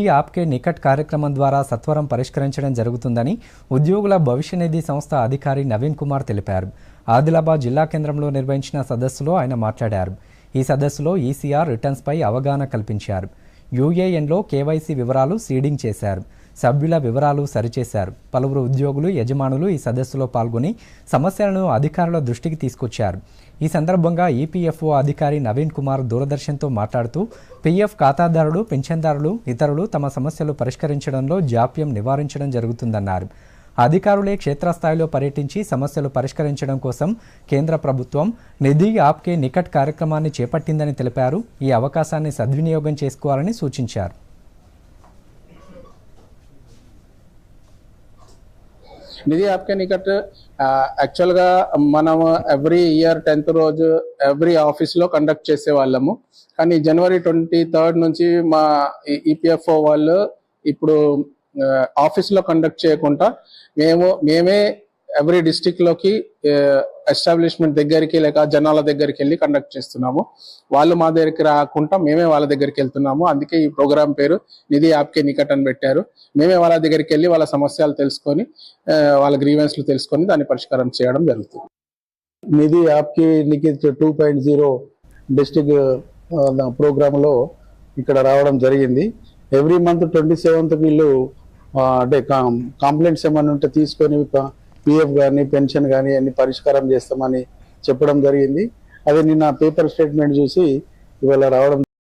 ఈ ఆప్కే నికట్ కార్యక్రమం ద్వారా సత్వరం పరిష్కరించడం జరుగుతుందని ఉద్యోగుల భవిష్య నిధి సంస్థ అధికారి నవీన్ కుమార్ తెలిపారు. ఆదిలాబాద్ జిల్లా కేంద్రంలో నిర్వహించిన సదస్సులో ఆయన మాట్లాడారు. ఈ సదస్సులో ఈసీఆర్ రిటర్న్స్పై అవగాహన కల్పించారు. యూఏఎన్లో కేవైసీ వివరాలు సీడింగ్ చేశారు. సభ్యుల వివరాలు సరిచేశారు. పలువురు ఉద్యోగులు యజమానులు ఈ సదస్సులో పాల్గొని సమస్యలను అధికారుల దృష్టికి తీసుకొచ్చారు. ఈ సందర్భంగా ఈపీఎఫ్ఓ అధికారి నవీన్ కుమార్ దూరదర్శన్తో మాట్లాడుతూ పీఎఫ్ ఖాతాదారులు పింఛన్దారులు ఇతరులు తమ సమస్యలు పరిష్కరించడంలో జాప్యం నివారించడం జరుగుతుందన్నారు. అధికారులే క్షేత్రస్థాయిలో పర్యటించి సమస్యలు పరిష్కరించడం కోసం కేంద్ర ప్రభుత్వం నిధి ఆప్కే నికట్ కార్యక్రమాన్ని చేపట్టిందని తెలిపారు. ఈ అవకాశాన్ని సద్వినియోగం చేసుకోవాలని సూచించారు. నిధి ఆప్కే నికట్ యాక్చువల్గా మనం ఎవ్రీ ఇయర్ టెన్త్ రోజు ఎవ్రీ ఆఫీస్లో కండక్ట్ చేసే వాళ్ళము కానీ జనవరి ట్వంటీ థర్డ్ నుంచి మా ఈపీఎఫ్ఓ వాళ్ళు ఇప్పుడు ఆఫీస్లో కండక్ట్ చేయకుండా మేము మేమే ఎవ్రీ డిస్టిక్లోకి ఎస్టాబ్లిష్మెంట్ దగ్గరికి లేక జనాల దగ్గరికి వెళ్ళి కండక్ట్ చేస్తున్నాము. వాళ్ళు మా దగ్గరికి రాకుండా మేమే వాళ్ళ దగ్గరికి వెళ్తున్నాము. అందుకే ఈ ప్రోగ్రామ్ పేరు నిధి యాప్కే నికట్ అని పెట్టారు. మేమే వాళ్ళ దగ్గరికి వెళ్ళి వాళ్ళ సమస్యలు తెలుసుకొని వాళ్ళ గ్రీవెన్స్లు తెలుసుకొని దాన్ని పరిష్కారం చేయడం జరుగుతుంది. నిధి యాప్కి లిఖిత్ టూ పాయింట్ జీరో డిస్టిక్ ప్రోగ్రాంలో ఇక్కడ రావడం జరిగింది. ఎవ్రీ మంత్ ట్వంటీ సెవెంత్ వీళ్ళు అంటే అంటే కంప్లైంట్స్ ఏమైనా ఉంటే తీసుకొని పిఎఫ్ కానీ పెన్షన్ కానీ అన్ని పరిష్కారం చేస్తామని చెప్పడం జరిగింది. అదే నిన్న పేపర్ స్టేట్మెంట్ చూసి ఇవాళ రావడం